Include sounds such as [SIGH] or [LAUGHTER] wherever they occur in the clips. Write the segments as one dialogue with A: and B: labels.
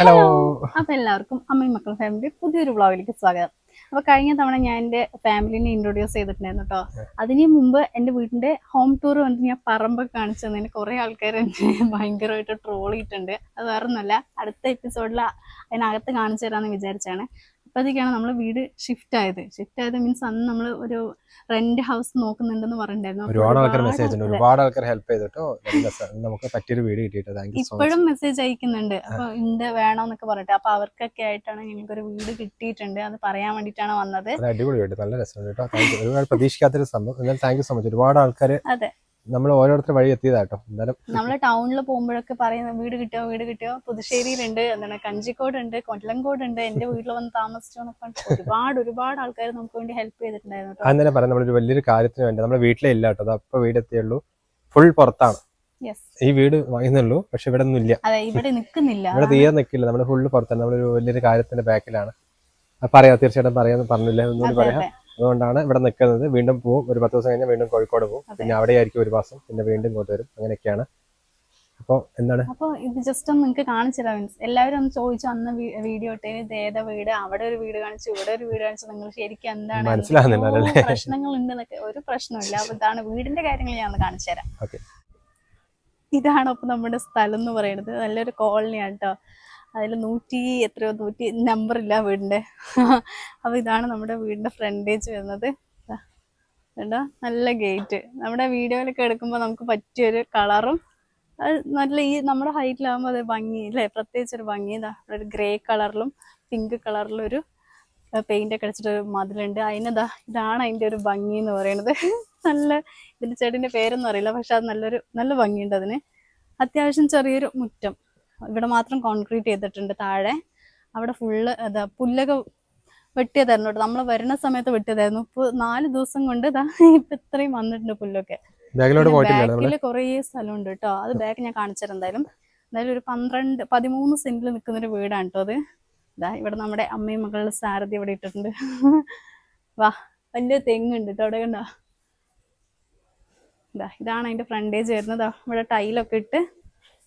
A: Hello.
B: അപ്പൊ എല്ലാവർക്കും അമ്മയും മക്കളും ഫാമിലി പുതിയൊരു വ്ളോഗിലേക്ക് സ്വാഗതം. അപ്പൊ കഴിഞ്ഞ തവണ ഞാൻ എന്റെ ഫാമിലിനെ ഇൻട്രൊഡ്യൂസ് ചെയ്തിട്ടുണ്ടായിരുന്നു കേട്ടോ അതിന് മുമ്പ് എന്റെ വീടിന്റെ ഹോം ടൂർ വന്നിട്ട് ഞാൻ പറമ്പൊക്കെ കാണിച്ചു തന്നതിന് കുറെ ആൾക്കാർ എന്നെ ഭയങ്കരമായിട്ട് ട്രോൾ ചെയ്തിട്ടുണ്ട്. അത് വേറെ ഒന്നുമല്ല അടുത്ത എപ്പിസോഡിൽ അതിനകത്ത് കാണിച്ചു തരാമെന്ന് വിചാരിച്ചാണ്. അപ്പോഴത്തേക്കാണ് നമ്മൾ വീട് ഷിഫ്റ്റ് ആയത്. ഷിഫ്റ്റ് ആയത് മീൻസ് അന്ന് നമ്മൾ ഒരു റെന്റ് ഹൗസ് നോക്കുന്നുണ്ടെന്ന് പറഞ്ഞിട്ടുണ്ടായിരുന്നു.
A: ഒരുപാട് ആൾക്കാർ മെസ്സേജ് ഒരുപാട് ആൾക്കാർ ഹെൽപ്പ് ചെയ്തിട്ടോ? നമുക്ക് പറ്റിയൊരു വീട് കിട്ടിയിട്ട്?
B: ഇപ്പോഴും മെസ്സേജ് അയക്കുന്നുണ്ട്. അപ്പൊ ഉണ്ട് വേണോന്നൊക്കെ പറഞ്ഞിട്ട്. അപ്പൊ അവർക്കൊക്കെ ആയിട്ടാണ് ഞങ്ങൾക്ക് ഒരു വീട് കിട്ടിയിട്ടുണ്ട്. അത് പറയാൻ വേണ്ടിട്ടാണ് വന്നത്.
A: അടിപൊളി അടിപൊളിയായിട്ട് നല്ല രസമുണ്ട് കേട്ടോ. പ്രതീക്ഷിക്കാത്തൊരു സംഭവം. താങ്ക് യു സോ മച്ച് ഒരുപാട് ആൾക്കാർ
B: അതെ.
A: നമ്മൾ ഓരോരുത്തർ വഴി എത്തിയതാട്ടോ. എന്തായാലും
B: നമ്മൾ ടൗണിൽ പോകുമ്പോഴൊക്കെ പറയുന്ന വീട് കിട്ടിയോ വീട് കിട്ടിയോ? പുതുശ്ശേരിയിലുണ്ട് എന്താണ് കഞ്ചിക്കോട് ഉണ്ട് കൊല്ലംകോട് ഉണ്ട് എന്റെ വീട്ടിൽ വന്ന് താമസിച്ചോ എന്നൊക്കെ ഒരുപാട് ഒരുപാട് ആൾക്കാർ നമുക്ക് വേണ്ടി ഹെൽപ്പ് ചെയ്തിട്ടുണ്ടായിരുന്നു
A: അന്നേരം പറയാം നമ്മളൊരു വലിയൊരു കാര്യത്തിന് വേണ്ടി നമ്മുടെ വീട്ടിലേ ഇല്ല കേട്ടോ അപ്പൊ വീടെത്തിയുള്ളൂ ഫുൾ പുറത്താണ്. ഈ വീട് വാങ്ങുന്നുള്ളൂ പക്ഷെ ഇവിടെ ഒന്നും ഇല്ല.
B: ഇവിടെ നിൽക്കുന്നില്ല
A: ഇവിടെ തീരെ നിൽക്കില്ല നമ്മൾ ഫുള്ള് പുറത്താണ്. നമ്മളൊരു വലിയൊരു കാര്യത്തിന്റെ ബാക്കിലാണ് പറയാം തീർച്ചയായിട്ടും പറയാന്ന് പറഞ്ഞില്ല. ഒന്നുകൂടി പറയാം. അതുകൊണ്ടാണ് ഇവിടെ നിൽക്കുന്നത്. വീണ്ടും പോവും. ഒരു പത്ത് ദിവസം കഴിഞ്ഞാൽ വീണ്ടും കോഴിക്കോട് പോകും പിന്നെ അവിടെ ആയിരിക്കും ഒരു മാസം. പിന്നെ വീണ്ടും ഇങ്ങോട്ട് വരും. അങ്ങനെയൊക്കെയാണ്. അപ്പോൾ എന്താണ്?
B: അപ്പൊ ഇത് ജസ്റ്റ് ഒന്ന് നിങ്ങൾക്ക് കാണിച്ചു തരാം മീൻസ്. എല്ലാവരും ഒന്ന് ചോദിച്ചു അന്ന് വീഡിയോ ഇട്ടേന് ഇത് ഏതാ വീട്? അവിടെ ഒരു വീട് കാണിച്ചു ഇവിടെ ഒരു വീട് കാണിച്ചു നിങ്ങൾ ശരിക്കും എന്താണ്?
A: മനസ്സിലാകുന്നില്ല?
B: പ്രശ്നങ്ങൾ ഉണ്ടെന്നൊക്കെ ഒരു പ്രശ്നമില്ല അപ്പൊ ഇതാണ് വീടിന്റെ കാര്യങ്ങൾ ഞാൻ കാണിച്ചു തരാം.
A: ഓക്കെ.
B: ഇതാണ് അപ്പൊ നമ്മുടെ സ്ഥലം എന്ന് പറയുന്നത്. നല്ലൊരു കോളനിയാണ് കേട്ടോ. അതിൽ നൂറ്റി എത്രയോ നൂറ്റി നമ്പർ ഇല്ല അപ്പോൾ അപ്പൊ ഇതാണ് നമ്മുടെ വീടിന്റെ ഫ്രണ്ടേജ് വരുന്നത്. കേട്ടോ നല്ല ഗേറ്റ് നമ്മുടെ വീഡിയോയിലൊക്കെ എടുക്കുമ്പോൾ നമുക്ക് പറ്റിയൊരു കളറും നല്ല ഈ നമ്മുടെ ഹൈറ്റിലാകുമ്പോൾ അത് ഭംഗി അല്ലേ പ്രത്യേകിച്ച് ഒരു ഭംഗി ഒരു ഗ്രേ കളറിലും പിങ്ക് കളറിലും ഒരു പെയിന്റ് ഒക്കെ അടിച്ചിട്ടൊരു മതിലുണ്ട്. അതിനെന്താ ഇതാണ് അതിന്റെ ഒരു ഭംഗി എന്ന് പറയുന്നത്. നല്ല ഇതിന്റെ ചേട്ടിന്റെ പേരൊന്നും അറിയില്ല പക്ഷെ അത് നല്ലൊരു നല്ല ഭംഗിയുണ്ട് അതിന്. അത്യാവശ്യം ചെറിയൊരു മുറ്റം. ഇവിടെ മാത്രം കോൺക്രീറ്റ് ചെയ്തിട്ടുണ്ട് താഴെ. അവിടെ ഫുള്ള് എന്താ പുല്ലൊക്കെ വെട്ടിയതായിരുന്നു കേട്ടോ. നമ്മൾ വരുന്ന സമയത്ത് വെട്ടിയതായിരുന്നു. ഇപ്പൊ നാല് ദിവസം കൊണ്ട് ഇതാ ഇപ്പൊ ഇത്രയും വന്നിട്ടുണ്ട് പുല്ലൊക്കെ. ബാക്കിൽ കുറേ സ്ഥലമുണ്ട് കേട്ടോ. അത് ബാക്ക് ഞാൻ കാണിച്ചുതരാം എന്തായാലും. എന്തായാലും ഒരു പന്ത്രണ്ട് പതിമൂന്ന് സെന്റിൽ നിൽക്കുന്ന ഒരു വീടാണ് കേട്ടോ അത്. ഇതാ ഇവിടെ നമ്മുടെ അമ്മയും മകളുടെ സാരഥി ഇവിടെ ഇട്ടിട്ടുണ്ട്. വാ വലിയ തെങ്ങുണ്ട് കേട്ടോ അവിടെ കണ്ടോ? ഇതാ ഇതാണ് അതിന്റെ ഫ്രണ്ടേജ് വരുന്നത്. ഇവിടെ ടൈലൊക്കെ ഇട്ട്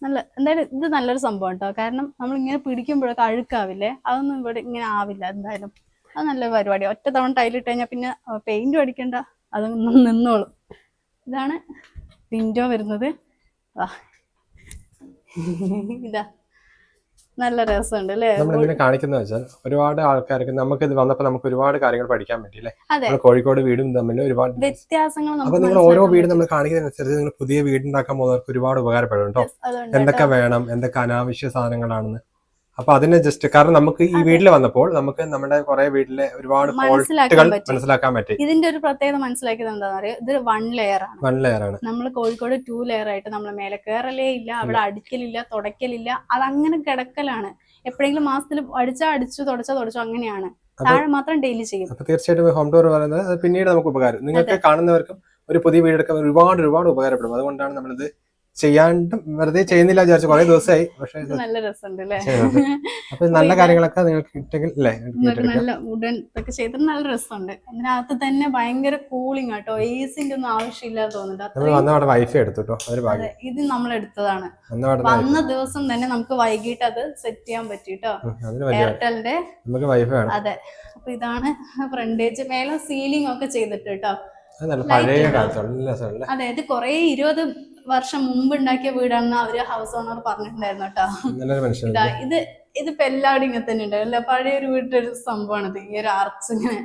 B: നല്ല എന്തായാലും ഇത് നല്ലൊരു സംഭവം കേട്ടോ കാരണം നമ്മൾ ഇങ്ങനെ പിടിക്കുമ്പോഴൊക്കെ അഴുക്കാവില്ലേ? അതൊന്നും ഇവിടെ ഇങ്ങനെ ആവില്ല എന്തായാലും. അത് നല്ല പരിപാടി. ഒറ്റ തവണ ടൈലിട്ട് കഴിഞ്ഞാൽ പിന്നെ പെയിന്റും അടിക്കണ്ട. അത് നിന്നോളും. ഇതാണ് വിൻഡോ വരുന്നത്. വാ. [LAUGHS] ഇതാ. നല്ല രസമുണ്ട് അല്ലേ
A: നമ്മൾ ഇതിനെ കാണിക്കുന്ന വെച്ചാൽ ഒരുപാട് ആൾക്കാർക്ക് നമുക്ക് ഇത് വന്നപ്പോൾ നമുക്ക് ഒരുപാട് കാര്യങ്ങൾ പഠിക്കാൻ പറ്റി അല്ലേ നമ്മൾ കോഴിക്കോട് വീടും തമ്മിൽ ഒരുപാട്
B: വ്യത്യാസങ്ങൾ
A: അപ്പൊ നിങ്ങൾ ഓരോ
B: വീടും
A: വീട് നമ്മൾ കാണിക്കുന്നതിനനുസരിച്ച് നിങ്ങൾ പുതിയ വീടുണ്ടാക്കാൻ പോകുന്നവർക്ക് ഒരുപാട് ഉപകാരപ്പെടും കേട്ടോ. എന്തൊക്കെ വേണം? എന്തൊക്കെ അനാവശ്യ സാധനങ്ങളാണെന്ന്. അപ്പൊ അതിനെ ജസ്റ്റ് കാരണം നമുക്ക് ഈ വീട്ടിൽ വന്നപ്പോൾ നമുക്ക് നമ്മുടെ കുറെ വീട്ടിലെ ഒരുപാട്
B: മനസ്സിലാക്കാൻ
A: ഫോൾട്ടുകൾ മനസ്സിലാക്കാൻ പറ്റി.
B: ഇതിന്റെ ഒരു പ്രത്യേകത മനസ്സിലാക്കിയത് എന്താണെന്ന് അറിയോ? ഇത് വൺ ലെയർ ആണ്.
A: വൺ ലെയർ ആണ്.
B: നമ്മൾ കോഴിക്കോട് ടു ലെയർ ആയിട്ട് നമ്മൾ മേലെ കയറലേ ഇല്ല അവിടെ അടിക്കലില്ല തുടയ്ക്കലില്ല അത് അങ്ങനെ കിടക്കലാണ്. എപ്പോഴെങ്കിലും മാസത്തിൽ അടിച്ചാ അടിച്ചു തുടച്ചാ തുടച്ചു അങ്ങനെയാണ്. താഴെ മാത്രം ഡെയിലി ചെയ്യും.
A: അപ്പൊ തീർച്ചയായിട്ടും ഹോം ടൂർ പറയുന്നത് പിന്നീട് നമുക്ക് ഉപകാരം. നിങ്ങൾക്ക് കാണുന്നവർക്കും ഒരു പുതിയ വീടെടുക്കാൻ ഒരുപാട് ഒരുപാട് ഉപകാരപ്പെടും. അതുകൊണ്ടാണ് നമ്മളിത് ചെയ്യാണ്ടും വെറുതെ ചെയ്യുന്നില്ല വിചാരിച്ചു കുറെ ദിവസമായി. പക്ഷെ
B: നല്ല രസമുണ്ട് അല്ലേ.
A: അപ്പൊ നല്ല കാര്യങ്ങളൊക്കെ നിങ്ങൾക്ക് കിട്ടുമെങ്കിൽ അല്ലേ?
B: നല്ല വുഡൻ ഇതൊക്കെ ചെയ്തിട്ട് നല്ല രസമുണ്ട്. അതിനകത്ത് തന്നെ ഭയങ്കര കൂളിംഗ് ആട്ടോ എസിന്റെ ഒന്നും ആവശ്യമില്ല തോന്നുന്നുണ്ട്.
A: നമ്മൾ
B: അത്രയും
A: വന്ന വൈഫൈ എടുത്തു കേട്ടോ
B: ഇത് നമ്മൾ എടുത്തതാണ്.
A: വന്ന
B: ദിവസം തന്നെ നമുക്ക് വൈകിട്ട് അത് സെറ്റ് ചെയ്യാൻ പറ്റിട്ടോ എയർടെലിന്റെ
A: നമുക്ക് വൈഫൈ
B: അതെ. അപ്പൊ ഇതാണ് ഫ്രണ്ടേജ് മേലെ സീലിംഗ് ഒക്കെ ചെയ്തിട്ട് കേട്ടോ
A: പഴയ
B: ഉണ്ടോ?
A: കാലത്ത് നല്ല
B: അതെ ഇത് കൊറേ ഇരുപത് വർഷം മുമ്പ് ഉണ്ടാക്കിയ വീടാണെന്ന് അവർ ഹൗസ് ഓണർ പറഞ്ഞിട്ടുണ്ടായിരുന്നു കേട്ടോ. ഇതാ ഇത് ഇതിപ്പോ എല്ലാവരും ഇങ്ങനെ തന്നെ ഉണ്ട് അല്ല? പഴയ ഒരു വീട്ടിൽ ഒരു സംഭവമാണ് ഇത്. ഈ ഒരു ആർച്ച് ഇങ്ങനെ.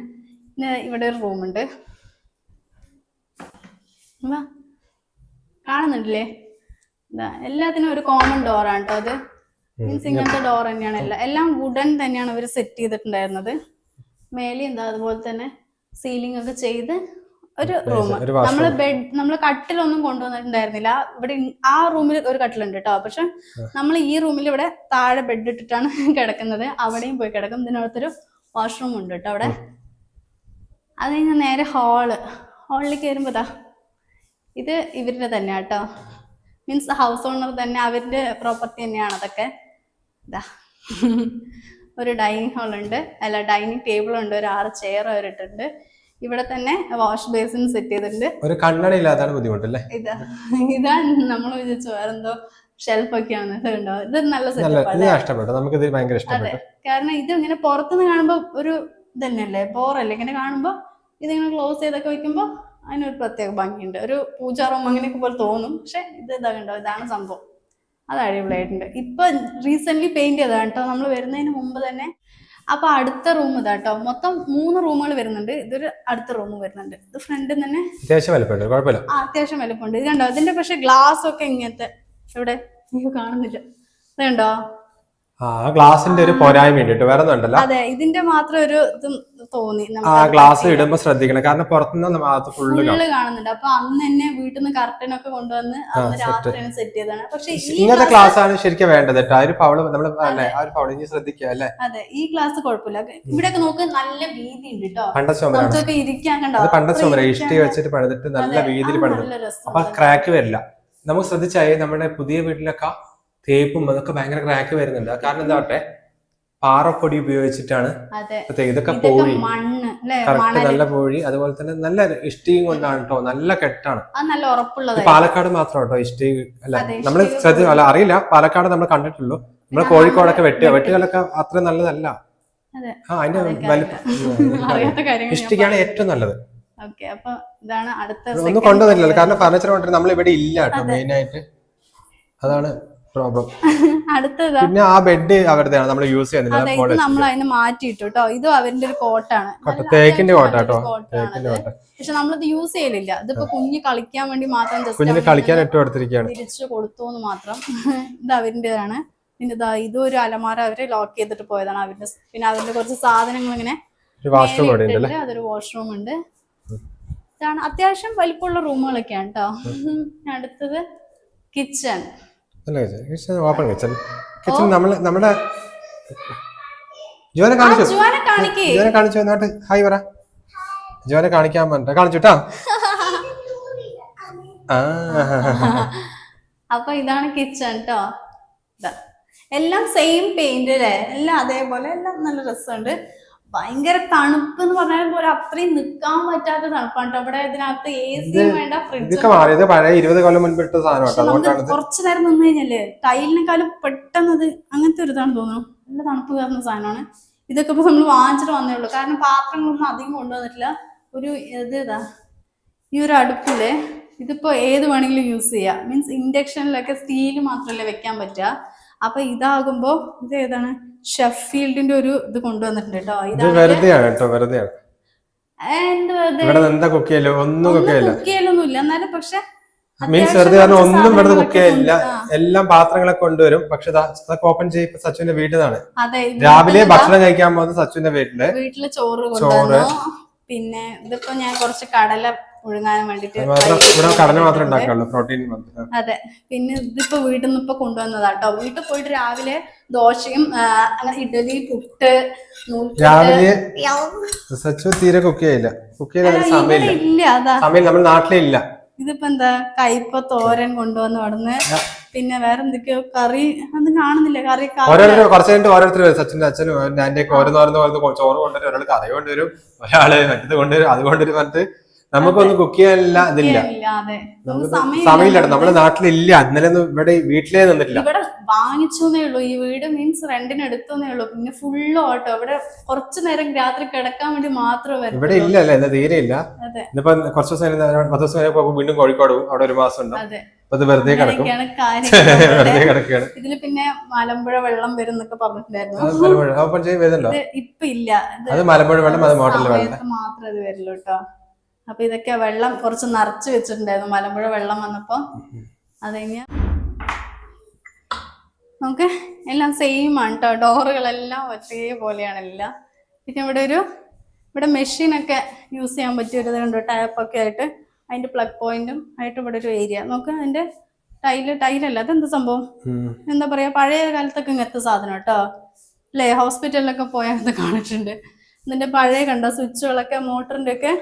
B: ഇവിടെ ഒരു റൂമുണ്ട്. കാണുന്നുണ്ടല്ലേ? എല്ലാത്തിനും ഒരു കോമൺ ഡോറാണ് കേട്ടോ അത്. മീൻസ് ഇങ്ങനത്തെ ഡോർ തന്നെയാണ് എല്ലാം എല്ലാം വുഡൻ തന്നെയാണ് അവർ സെറ്റ് ചെയ്തിട്ടുണ്ടായിരുന്നത്. മേലെ എന്താ അതുപോലെ തന്നെ സീലിംഗ് ഒക്കെ ചെയ്ത് ഒരു റൂം.
A: നമ്മൾ
B: നമ്മൾ ബെഡ് നമ്മൾ കട്ടിലൊന്നും കൊണ്ടുവന്നിട്ടുണ്ടായിരുന്നില്ല. ഇവിടെ ആ റൂമിൽ ഒരു കട്ടിലുണ്ട് കേട്ടോ പക്ഷെ നമ്മൾ ഈ റൂമിൽ ഇവിടെ താഴെ ബെഡ് ഇട്ടിട്ടാണ് [LAUGHS] കിടക്കുന്നത്. അവിടെയും പോയി കിടക്കും. ഇതിനകത്തൊരു വാഷ്റൂം ഉണ്ട് കേട്ടോ അവിടെ. അത് കഴിഞ്ഞ് നേരെ ഹാൾ ഹാളിലേക്ക് കയറുമ്പോ ഇതാ ഇത് ഇവരുടെ തന്നെ കേട്ടോ മീൻസ് ഹൗസ് ഓണർ തന്നെ അവരുടെ പ്രോപ്പർട്ടി തന്നെയാണ് അതൊക്കെ. ഇതാ [LAUGHS] ഒരു ഡൈനിങ് ഹാളുണ്ട് ഉണ്ട്. അല്ല ഡൈനിങ് ടേബിൾ ഉണ്ട്. ഒരു ആറ് ചെയർ അവരിട്ടുണ്ട് ഇവിടെ തന്നെ വാഷ് ബേസിൻ സെറ്റ് ചെയ്തിട്ടുണ്ട്.
A: ഒരു കണ്ണട ഇല്ലാതാണ് ബുദ്ധിമുട്ടല്ലേ?
B: ഇതാ ഇതാ നമ്മൾ വിചാരിച്ചു വേറെന്തോ ഷെൽഫ് ഒക്കെയാണ് ഇത് നല്ല
A: സെറ്റ് ഇഷ്ടപ്പെട്ടു നമുക്ക് ഇത് ഭയങ്കര ഇഷ്ടപ്പെട്ടു.
B: കാരണം ഇത് ഇങ്ങനെ പുറത്തുനിന്ന് കാണുമ്പോ ഒരു ഇതന്നെയല്ലേ? ബോറല്ലേ ഇങ്ങനെ കാണുമ്പോ ഇതിങ്ങനെ ക്ലോസ് ചെയ്തൊക്കെ വെക്കുമ്പോ അതിനൊരു പ്രത്യേക ഭംഗിയുണ്ട്. ഒരു പൂജാ റൂം അങ്ങനെയൊക്കെ പോലെ തോന്നും. പക്ഷെ ഇത് ഇതാ കണ്ടോ? ഇതാണ് സംഭവം. അത് അടിപൊളിയായിട്ടുണ്ട്. ഇപ്പൊ റീസെന്റ് പെയിന്റ് ചെയ്തതാണ് കേട്ടോ. നമ്മൾ വരുന്നതിന് മുമ്പ് തന്നെ അപ്പൊ അടുത്ത റൂം ഇതാ കേട്ടോ മൊത്തം മൂന്ന് റൂമുകൾ വരുന്നുണ്ട്. ഇതൊരു അടുത്ത റൂം വരുന്നുണ്ട്. ഇത് ഫ്രണ്ടിൽ തന്നെ
A: അത്യാവശ്യം വലുപ്പമുണ്ട്. കുഴപ്പമില്ല.
B: ആ അത്യാവശ്യം വലുപ്പമുണ്ട്. ഇത് കണ്ടോ? ഇതിന്റെ പക്ഷെ ഗ്ലാസ് ഒക്കെ ഇങ്ങനത്തെ. ഇവിടെ എനിക്ക് കാണുന്നില്ല. ഇത് കണ്ടോ?
A: ആ ഗ്ലാസിന്റെ ഒരു പോരായ്മ ഉണ്ട് കേട്ടോ വേറെ ഒന്നുണ്ടല്ലോ
B: അതെ ഇതിന്റെ മാത്രം ഒരു ഇതും തോന്നി
A: ആ ഗ്ലാസ് ഇടുമ്പോ ശ്രദ്ധിക്കണം. കാരണം പുറത്തുനിന്ന് ഭാഗത്ത് ഫുള്ള് കാണും.
B: ഫുള്ള് കാണുന്നുണ്ട്. അപ്പൊ അന്ന് തന്നെ വീട്ടിൽ നിന്ന് കർട്ടൻ ഒക്കെ കൊണ്ടുവന്ന്. രാത്രിയാണ് സെറ്റ് ചെയ്തതാണ്. പക്ഷെ
A: ഇങ്ങനത്തെ ഗ്ലാസ് ആണ് ശരിക്കും വേണ്ടത് കേട്ടോ. ആ ഒരു പവൾ നമ്മൾ ആ ഒരു ശ്രദ്ധിക്കുക അല്ലേ?
B: അതെ ഈ ഗ്ലാസ് കുഴപ്പമില്ല. ഇവിടെയൊക്കെ നോക്ക് നല്ല വീതി ഉണ്ട് കേട്ടോ.
A: പണ്ട ചുമരാണ്.
B: ഇരിക്കാൻ കണ്ടോ?
A: പണ്ട ചുമര. ഇഷ്ടി വെച്ചിട്ട് പണിതിട്ട് നല്ല വീതിയിൽ പണിത്. അപ്പൊ ക്രാക്ക് വരില്ല. നമുക്ക് ശ്രദ്ധിച്ചായി നമ്മുടെ പുതിയ വീട്ടിലൊക്കെ തേപ്പും അതൊക്കെ ഭയങ്കര ക്രാക്ക് വരുന്നുണ്ട്. കാരണം കാരണം എന്താവട്ടെ? പാറപ്പൊടി ഉപയോഗിച്ചിട്ടാണ് ഇതൊക്കെ പോഴി കറക്റ്റ് നല്ല പോഴി അതുപോലെ തന്നെ നല്ല ഇഷ്ടിയും കൊണ്ടാണ് കേട്ടോ നല്ല കെട്ടാണ്. പാലക്കാട് മാത്രം കേട്ടോ ഇഷ്ടി അല്ല നമ്മൾ ശ്രദ്ധ അല്ല അറിയില്ല. പാലക്കാട് നമ്മൾ കണ്ടിട്ടുള്ളൂ. നമ്മൾ
B: പിന്നെ
A: കോഴിക്കോടൊക്കെ വെട്ടുക
B: വെട്ടി-
A: വെട്ടുകളൊക്കെ അത്ര നല്ലതല്ല. ആ അതിന്റെ വലിപ്പം. ഇഷ്ടിക്കാണ് ഏറ്റവും നല്ലത്. ഒന്നും
B: കൊണ്ടുവന്നില്ല.
A: കാരണം ഫർണിച്ചർ കൊണ്ടുവരുന്നത് നമ്മൾ ഇവിടെ ഇല്ല കേട്ടോ മെയിൻ ആയിട്ട്. അതാണ് പ്രോബ്ലം. [LAUGHS]
B: അടുത്തതാ
A: പിന്നെ ആ ബെഡ് അവരുടെയാണ് നമ്മൾ യൂസ് ചെയ്യുന്നത്.
B: നമ്മൾ അതിന് മാറ്റിയിട്ടു കേട്ടോ ഇതും അവരുടെ ഒരു കോട്ടാണ്.
A: തേക്കിന്റെ
B: കോട്ടാട്ടോ
A: തേക്കിന്റെ. കോട്ട.
B: പക്ഷെ നമ്മളിത് യൂസ് ചെയ്യലില്ല. ഇതിപ്പോ കുഞ്ഞ് കളിക്കാൻ വേണ്ടി മാത്രം
A: കുഞ്ഞിന് കളിക്കാൻ ഏറ്റവും കൊടുത്തിരിക്കുകയാണ്
B: തിരിച്ചു കൊടുത്തു എന്ന് മാത്രം. [LAUGHS] ഇത് അവരിന്റെതാണ്. പിന്നെ ഇതാ ഇതും ഒരു അലമാര അവർ ലോക്ക് ചെയ്തിട്ട് പോയതാണ് അവരുടെ പിന്നെ അവരുടെ കുറച്ച് സാധനങ്ങൾ ഇങ്ങനെ അതൊരു വാഷ്റൂം ഉണ്ട്. ഇതാണ് അത്യാവശ്യം വലിപ്പമുള്ള റൂമുകളൊക്കെയാണ് കേട്ടോ [LAUGHS] അടുത്തത് കിച്ചൺ
A: അല്ല? Kitchen open kitchen. കിച്ചൺ നമ്മൾ നമ്മുടെ ജോനെ കാണിച്ചു. ജോനെ കാണിച്ചു എന്നിട്ട് ഹായ് പറ. ജോനെ കാണിക്കാൻ പറഞ്ഞ കാണിച്ചു കേട്ടോ [LAUGHS]
B: അപ്പൊ ഇതാണ് കിച്ചൺ ട്ടോ. എല്ലാം സെയിം പെയിന്റ് അല്ലേ? എല്ലാം അതേപോലെ എല്ലാം നല്ല രസമുണ്ട്. ഭയങ്കര തണുപ്പ് എന്ന് പറഞ്ഞാൽ പോലെ അത്രയും നിക്കാൻ പറ്റാത്ത തണുപ്പാണ് അവിടെ ഇതിനകത്ത് എ സിയും വേണ്ട ഫ്രിഡ്ജ്
A: പഴയ ഇരുപത് കൊല്ലം മുൻപിട്ട സാധനം
B: കുറച്ചു നേരം നിന്ന് കഴിഞ്ഞാൽ ടൈലിനെക്കാളും പെട്ടെന്ന് അത് അങ്ങനത്തെ ഒരു ഇതാണ് തോന്നുന്നു. നല്ല തണുപ്പ് കയറുന്ന സാധനമാണ്. ഇതൊക്കെ ഇപ്പൊ നമ്മൾ വാങ്ങിച്ചിട്ട് വന്നേ ഉള്ളൂ. കാരണം പാത്രങ്ങളൊന്നും അധികം കൊണ്ടുവന്നിട്ടില്ല. ഒരു ഇത് ഇതാ ഈ ഒരു അടുപ്പിൽ ഇതിപ്പോ ഏത് വേണമെങ്കിലും യൂസ് ചെയ്യാം. മീൻസ് ഇൻഡക്ഷനിലൊക്കെ സ്റ്റീൽ മാത്രമല്ലേ വെക്കാൻ പറ്റുക. അപ്പൊ ഇതാകുമ്പോ ഇത് ഏതാണ്? ഷെഫീൽഡിന്റെ ഒരു ഇത് കൊണ്ടുവന്നിട്ടുണ്ട് കേട്ടോ.
A: ഇത്
B: ഇതാണ്
A: വെറുതെയാണ് കേട്ടോ വെറുതെയാണ്.
B: എന്ത് വെറുതെ?
A: ഇവിടെ നിന്ന് എന്താ കുക്ക് ചെയ്യല്ലോ ഒന്നും കുക്ക് ചെയ്യില്ല
B: കുക്ക് ചെയ്യലൊന്നുമില്ല എന്നാലും പക്ഷെ
A: മീൻസ് വെറുതെ ഒന്നും ഇവിടെ കുക്ക് ചെയ്യില്ല എല്ലാം പാത്രങ്ങളൊക്കെ കൊണ്ടുവരും. പക്ഷെ അതൊക്കെ ഓപ്പൺ ചെയ്യും സച്ചുവിന്റെ വീട്ടിലാണ്. രാവിലെ ഭക്ഷണം കഴിക്കാൻ പോകുന്നത് സച്ചുവിന്റെ വീട്ടിൽ.
B: വീട്ടിൽ ചോറ്. കൊണ്ടുവന്നു. പിന്നെ ഇതിപ്പോ ഞാൻ കുറച്ച് കടല പുഴുങ്ങാൻ വേണ്ടിട്ട്
A: കടല മാത്രമേ പ്രോട്ടീൻ
B: അതെ. പിന്നെ ഇതിപ്പോ വീട്ടിൽ നിന്ന് ഇപ്പൊ കൊണ്ടുവന്നതാട്ടോ വീട്ടിൽ പോയിട്ട് രാവിലെ ദോശയും അങ്ങനെ ഇഡലി പുട്ട്
A: രാവിലെ
B: ഇല്ല
A: സച്ചു തീരെ കുക്ക് ചെയ്യില്ല കുക്ക് ചെയ്യാൻ
B: ഇവിടെ
A: സമയമില്ല.
B: നമ്മൾ അതാ. ഇതിപ്പോ എന്താ കയ്പ തോരൻ കൊണ്ടുവന്ന് അവിടുന്ന് പിന്നെ വേറെ എന്തൊക്കെയോ കറി അത് കാണുന്നില്ല കറി
A: ഓരോരുത്തർ കുറച്ച് കഴിഞ്ഞിട്ട് ഓരോരുത്തർ സച്ചിന്റെ അച്ഛനും ഒക്കെ ഓരോന്ന് ചോറ് കൊണ്ടുവരും. ഒരാൾ കറി കൊണ്ടുവരും ഒരാൾ മറ്റത് കൊണ്ടുവരും അത് കൊണ്ടുവരും പറഞ്ഞിട്ട് നമുക്കൊന്നും കുക്ക് ചെയ്യാനില്ല ഇതില്ല.
B: അതെ. സമയമില്ല.
A: നമ്മുടെ നാട്ടിലില്ല. ഇന്നലെ ഇവിടെ വീട്ടിലേ നിന്നിട്ടില്ല.
B: ഇവിടെ വാങ്ങിച്ചേ ഉള്ളൂ. ഈ വീട് മീൻസ് റെന്റിന് എടുത്തേ ഉള്ളൂ. പിന്നെ ഫുള്ള് ഓട്ടോ ഇവിടെ കുറച്ചു നേരം രാത്രി കിടക്കാൻ വേണ്ടി മാത്രം
A: ഇവിടെ ഇല്ല അല്ലേ എന്താ തീരെ ഇല്ല.
B: അതെ.
A: ഇന്നിപ്പോ കുറച്ച് ദിവസം പത്ത് ദിവസം പോകുമ്പോൾ വീണ്ടും കോഴിക്കോട് അവിടെ ഒരു മാസം ഉണ്ടാവും
B: അതെ.
A: വെറുതെ കിടക്കും. [LAUGHS] വെറുതെ കിടക്കുകയാണ്.
B: ഇതിൽ പിന്നെ മലമ്പുഴ വെള്ളം വരും എന്നൊക്കെ പറഞ്ഞിട്ടുണ്ടായിരുന്നു.
A: അത്
B: ഇപ്പൊ ഇല്ല.
A: അത് മലമ്പുഴ വെള്ളം അത് മോട്ടറിൽ വെള്ളം.
B: മാത്രമേ ഇത് വരുള്ളൂ കേട്ടോ. അപ്പൊ ഇതൊക്കെ വെള്ളം കുറച്ച് നിറച്ച് വെച്ചിട്ടുണ്ടായിരുന്നു. മലമ്പുഴ വെള്ളം വന്നപ്പോ. അത് നമുക്ക് എല്ലാം സെയിം ആണ് കേട്ടോ ഡോറുകളെല്ലാം ഒരേപോലെയാണ് എല്ലാം. പിന്നെ ഇവിടെ ഒരു ഇവിടെ മെഷീനൊക്കെ യൂസ് ചെയ്യാൻ പറ്റിയ ഒരു ഇതുണ്ട്. ടാപ്പൊക്കെ ആയിട്ട് അതിന്റെ പ്ലഗ് പോയിന്റും ആയിട്ട് ഇവിടെ ഒരു ഏരിയ നമുക്ക് അതിന്റെ ടൈൽ ടൈലല്ല അതെന്ത് സംഭവം? എന്താ പറയാ? പഴയ കാലത്തൊക്കെ ഇങ്ങനത്തെ സാധനം കേട്ടോ അല്ലേ? ഹോസ്പിറ്റലിലൊക്കെ പോയാൽ ഇത് കാണിട്ടുണ്ട് ഇതിന്റെ പഴയ കണ്ട? സ്വിച്ചുകളൊക്കെ മോട്ടറിന്റെ ഒക്കെ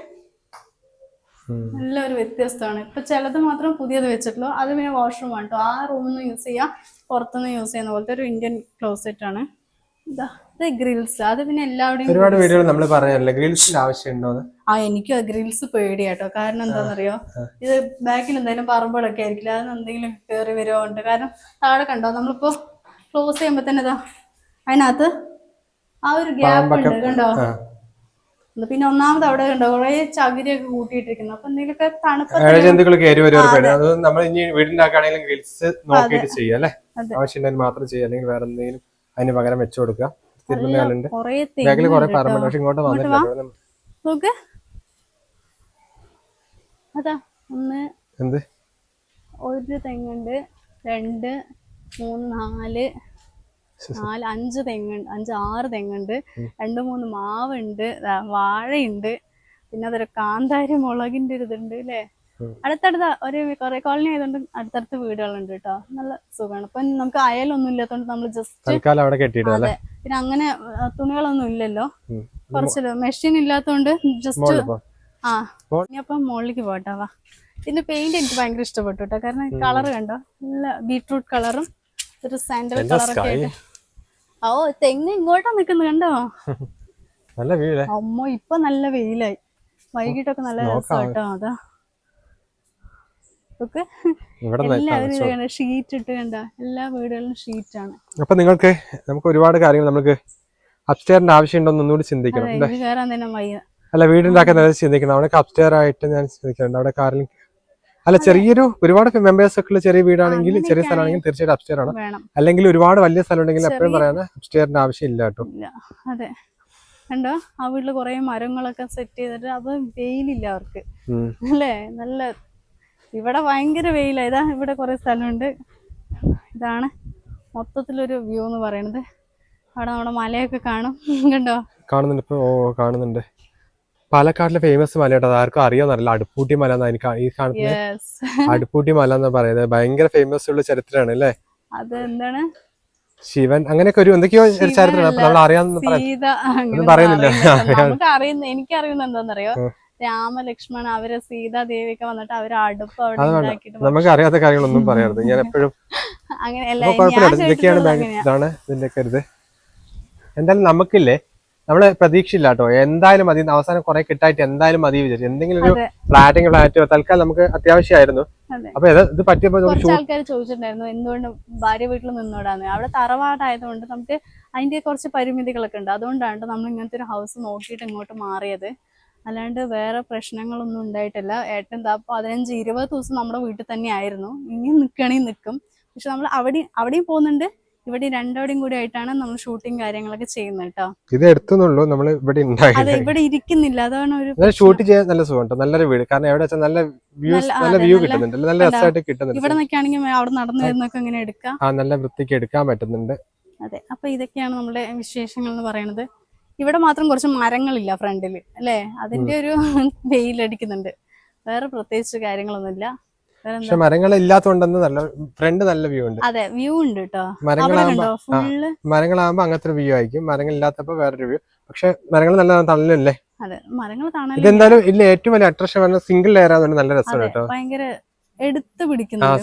A: ഉം.
B: എല്ലാം ഒരു വ്യത്യസ്തമാണ്. ഇപ്പൊ ചിലത് മാത്രം പുതിയത് വെച്ചിട്ടുള്ളൂ. അത് പിന്നെ വാഷ്റൂം ആണ് കേട്ടോ ആ റൂമിൽ നിന്ന് യൂസ് ചെയ്യാം. പുറത്തുനിന്ന് യൂസ് ചെയ്യുന്ന പോലത്തെ ഒരു ഇന്ത്യൻ ക്ലോസെറ്റ് ആണ്. ഇതാ ഗ്രിൽസ് അത് പിന്നെ എല്ലാവരുടെയും
A: ഒരുപാട് വീടുകൾ നമ്മൾ പറയാറില്ല? ഗ്രിൽസിന്റെ ആവശ്യമുണ്ടോ
B: ആ എനിക്ക് ഗ്രിൽസ് പേടിയാട്ടോ. കാരണം എന്താണെന്നറിയോ ഇത് ബാക്കിൽ എന്തെങ്കിലും പറമ്പുകളൊക്കെ ആയിരിക്കില്ല? അതിന് എന്തെങ്കിലും കയറി വരുമോ ഉണ്ട്. കാരണം താഴെ കണ്ടോ? നമ്മളിപ്പോ ക്ലോസ് ചെയ്യുമ്പോ തന്നെ ഇതാ അതിനകത്ത് ആ ഒരു ഗ്യാപ്പ് ഉണ്ട്. കണ്ടോ? പിന്നെ ഒന്നാമത് അവിടെ ഉണ്ട് കുറെ ചകിരിയൊക്കെ കൂട്ടിയിട്ടിരിക്കുന്നു. അപ്പൊ എന്തെങ്കിലുമൊക്കെ തണുപ്പ്
A: ജന്തുക്കൾ കയറി വരുവാൻ പേടി അത്. നമ്മൾ ഇനി വീടിനാക്കാണെങ്കിലും ഗ്രിൽസ് നോക്കിയിട്ട് ചെയ്യാം അല്ലെ? ആവശ്യമുണ്ടെങ്കിൽ മാത്രം ചെയ്യാം അല്ലെങ്കിൽ വേറെ എന്തെങ്കിലും അതിന് പകരം വെച്ചു കൊടുക്കുക.
B: കൊറേ
A: ബാക്കിൽ കുറെ പറമ്പുണ്ട്. പക്ഷെ ഇങ്ങോട്ട് വന്നിട്ടില്ല.
B: അതാ ഒന്ന്
A: എന്ത്?
B: ഒരു തെങ്ങുണ്ട് രണ്ട് മൂന്ന് നാല് നാല് അഞ്ച് തെങ്ങുണ്ട് അഞ്ച് ആറ് തെങ്ങുണ്ട്. രണ്ട് മൂന്ന് മാവുണ്ട്. വാഴയുണ്ട്. പിന്നെ അതൊരു കാന്താരി മുളകിന്റെ ഒരു ഇതുണ്ട് അല്ലേ. അടുത്തടുത്ത ഒരു കുറെ കോളനി ആയതുകൊണ്ട് അടുത്തടുത്ത് വീടുകളുണ്ട് കേട്ടോ. നല്ല സുഖമാണ്. ഇപ്പൊ നമുക്ക് അയലൊന്നും ഇല്ലാത്തതുകൊണ്ട് നമ്മൾ ജസ്റ്റ് അതെ. പിന്നെ അങ്ങനെ തുണികളൊന്നും ഇല്ലല്ലോ. കുറച്ച് മെഷീൻ ഇല്ലാത്തതുകൊണ്ട് ജസ്റ്റ് ആ.
A: മോൾ-
B: ഇനി അപ്പം മുകളിലേക്ക് പോട്ടെ വാ. പിന്നെ പെയിന്റ് എനിക്ക് ഭയങ്കര ഇഷ്ടപ്പെട്ടു കേട്ടോ. കാരണം കളർ കണ്ടോ? നല്ല ബീട്രൂട്ട് കളറും ഒരു സാൻഡൽ കളറൊക്കെ? ആയിട്ട്. ഓ തെങ്ങ് ഇങ്ങോട്ടാ നിക്കുന്നു കണ്ടോ? [LAUGHS]
A: നല്ല വെയിലേ
B: അമ്മ ഇപ്പൊ നല്ല വെയിലായി. വൈകിട്ടൊക്കെ നല്ല രസം കേട്ടോ അതാ. എല്ലാവരും ഷീറ്റ് ഇട്ട് കണ്ട. എല്ലാ വീടുകളിലും ഷീറ്റാണ്.
A: അപ്പൊ നിങ്ങൾക്ക് നമുക്ക് ഒരുപാട് കാര്യങ്ങൾ നമുക്ക് അപ്സ്റ്റെയറിന്റെ ആവശ്യമുണ്ടോ എന്ന് ഒന്നുകൂടി ചിന്തിക്കണം അല്ല? വീടുണ്ടാക്കാൻ ചിന്തിക്കണം അവിടെ അപ്സ്റ്റെയർ ആയിട്ട് ഞാൻ ചിന്തിക്കുന്നുണ്ട്. അവിടെ കാറിൽ അല്ല ചെറിയൊരു ഒരുപാട് മെമ്പേഴ്സ് ഒക്കെ ഉള്ള ചെറിയ വീടാണെങ്കിൽ ചെറിയ സ്ഥലമാണെങ്കിൽ തീർച്ചയായിട്ടും അപ്സ്റ്റെയർ ആണ്. അല്ലെങ്കിൽ ഒരുപാട് വലിയ സ്ഥലം ഉണ്ടെങ്കിൽ എപ്പോഴും പറയാൻ അപ്സ്റ്റെയറിന്റെ ആവശ്യമില്ല കേട്ടോ.
B: ഇല്ല. അതെ. കണ്ടോ? ആ വീട്ടിൽ കുറെ മരങ്ങളൊക്കെ സെറ്റ് ചെയ്തിട്ട് അപ്പൊ വെയിലില്ല അവർക്ക്. അല്ലേ? നല്ല ഇവിടെ ഭയങ്കര വെയിലാ. ഇതാ ഇവിടെ കുറെ സ്ഥലമുണ്ട്. ഇതാണ് മൊത്തത്തിലൊരു വ്യൂ എന്ന് പറയുന്നത്. അവിടെ നമ്മുടെ മലയൊക്കെ കാണും. കണ്ടോ?
A: കാണുന്നുണ്ട്. ഇപ്പൊ ഓ കാണുന്നുണ്ട്. പാലക്കാട്ടിലെ ഫേമസ് മല കേട്ടോ. അത് ആർക്കും അറിയാന്നറിയില്ല അടുപ്പൂട്ടി മല എന്നാ എനിക്ക് ഈ കാണുന്നത് അടുപ്പൂട്ടി മല എന്ന് പറയുന്നത്. ഭയങ്കര ഫേമസ് ഉള്ള ചരിത്രമാണ് അല്ലേ?
B: അത് എന്താണ്?
A: ശിവൻ. അങ്ങനെയൊക്കെ ഒരു എന്തൊക്കെയോ ചരിത്രമാണ്. നമ്മൾ
B: അങ്ങനെ
A: പറയുന്നില്ല. [LAUGHS]
B: അറിയുന്ന എനിക്ക് അറിയുന്ന എന്താണെന്നറിയോ?
A: ഉം.
B: രാമലക്ഷ്മണ അവർ സീതാദേവിയൊക്കെ വന്നിട്ട് അവർ അടുപ്പ് അവിടെ
A: നമുക്ക് അറിയാത്ത കാര്യങ്ങളൊന്നും [LAUGHS] പറയരുത്. ഞാൻ എപ്പോഴും
B: അങ്ങനെ
A: ഇതൊക്കെയാണ് ഇതാണ് ഇതിന്റെ കരുത്. എന്തായാലും നമുക്കില്ലേ നമ്മൾ പ്രതീക്ഷയില്ല കേട്ടോ. എന്തായാലും മതി. അവസാനം കുറെ കിട്ടായിട്ട് എന്തായാലും മതി വിചാരിച്ചു. എന്തെങ്കിലും ഒരു. ഫ്ലാറ്റിംഗ് ഫ്ലാറ്റോ തൽക്കാലം നമുക്ക് അത്യാവശ്യമായിരുന്നു.
B: അതെ.
A: അപ്പൊ ഇത് പറ്റിയപ്പോ
B: ആൾക്കാർ ചോദിച്ചിട്ടുണ്ടായിരുന്നു എന്തുകൊണ്ട് ഭാര്യ വീട്ടിൽ നിന്നോടാന്ന്? അവിടെ തറവാടായതുകൊണ്ട് നമുക്ക് അതിന്റെ കുറച്ച് പരിമിതികളൊക്കെ ഉണ്ട്. അതുകൊണ്ടാണ് നമ്മൾ ഇങ്ങനത്തെ ഒരു ഹൗസ് നോക്കിയിട്ട് ഇങ്ങോട്ട് മാറിയത്. അല്ലാണ്ട് വേറെ പ്രശ്നങ്ങളൊന്നും ഉണ്ടായിട്ടില്ല. ഏട്ടൻ എന്താ പതിനഞ്ച് ഇരുപത് ദിവസം നമ്മുടെ വീട്ടിൽ തന്നെ ആയിരുന്നു. ഇനിയും നിക്കണേ നിൽക്കും പക്ഷെ നമ്മൾ അവിടെ അവിടെയും പോകുന്നുണ്ട്. ഇവിടെ രണ്ടോടും കൂടി ആയിട്ടാണ് നമ്മൾ ഷൂട്ടിംഗ് കാര്യങ്ങളൊക്കെ ചെയ്യുന്നത് കേട്ടോ.
A: ഇത് എടുത്തുന്നുള്ളൂ നമ്മൾ ഇവിടെ
B: അതെ ഇവിടെ ഇരിക്കുന്നില്ല. അതാണ് ഒരു
A: ഷൂട്ട് ചെയ്യാൻ നല്ല സുഖം നല്ലൊരു വീട്. കാരണം എവിടെ വെച്ചാൽ നല്ല വ്യൂസ്
B: നല്ല-
A: വ്യൂ
B: നല്ല-
A: കിട്ടുന്നുണ്ട്. നല്ല
B: കണ്ടോ?
A: രസമായിട്ട് കിട്ടുന്നുണ്ട്
B: ഇവിടെ നിൽക്കുകയാണെങ്കിൽ അവിടെ നടന്നു വരുന്നൊക്കെ ഇങ്ങനെ എടുക്കാം.
A: ആ നല്ല വൃത്തിക്ക് എടുക്കാൻ പറ്റുന്നുണ്ട്.
B: അതെ അപ്പൊ ഇതൊക്കെയാണ് നമ്മുടെ വിശേഷങ്ങൾ എന്ന് പറയുന്നത് ഇവിടെ മാത്രം കുറച്ച് മരങ്ങളില്ല ഫ്രണ്ടിൽ അല്ലേ? അതിന്റെ ഒരു [LAUGHS] വെയിലടിക്കുന്നുണ്ട് വേറെ പ്രത്യേകിച്ച് കാര്യങ്ങളൊന്നുമില്ല.
A: പക്ഷെ മരങ്ങൾ ഇല്ലാത്തതുകൊണ്ടെന്ന് നല്ല ഫ്രണ്ട് നല്ല വ്യൂ ഉണ്ട്.
B: അതെ വ്യൂ ഉണ്ട് കേട്ടോ
A: മരങ്ങളാകുമ്പോ മരങ്ങളാകുമ്പോ അങ്ങനത്തെ വ്യൂ ആയിരിക്കും. മരങ്ങൾ ഇല്ലാത്തപ്പോ വേറൊരു വ്യൂ പക്ഷെ മരങ്ങൾ നല്ല തണലല്ലേ
B: അതെ മരങ്ങൾ കാണാൻ
A: ഇതെന്തായാലും ഇല്ല ഏറ്റവും വലിയ അട്രാക്ഷൻ പറഞ്ഞ സിംഗിൾ ലെയർ ആയതുകൊണ്ട് നല്ല രസമാണ് കേട്ടോ
B: ഭയങ്കര എടുത്ത്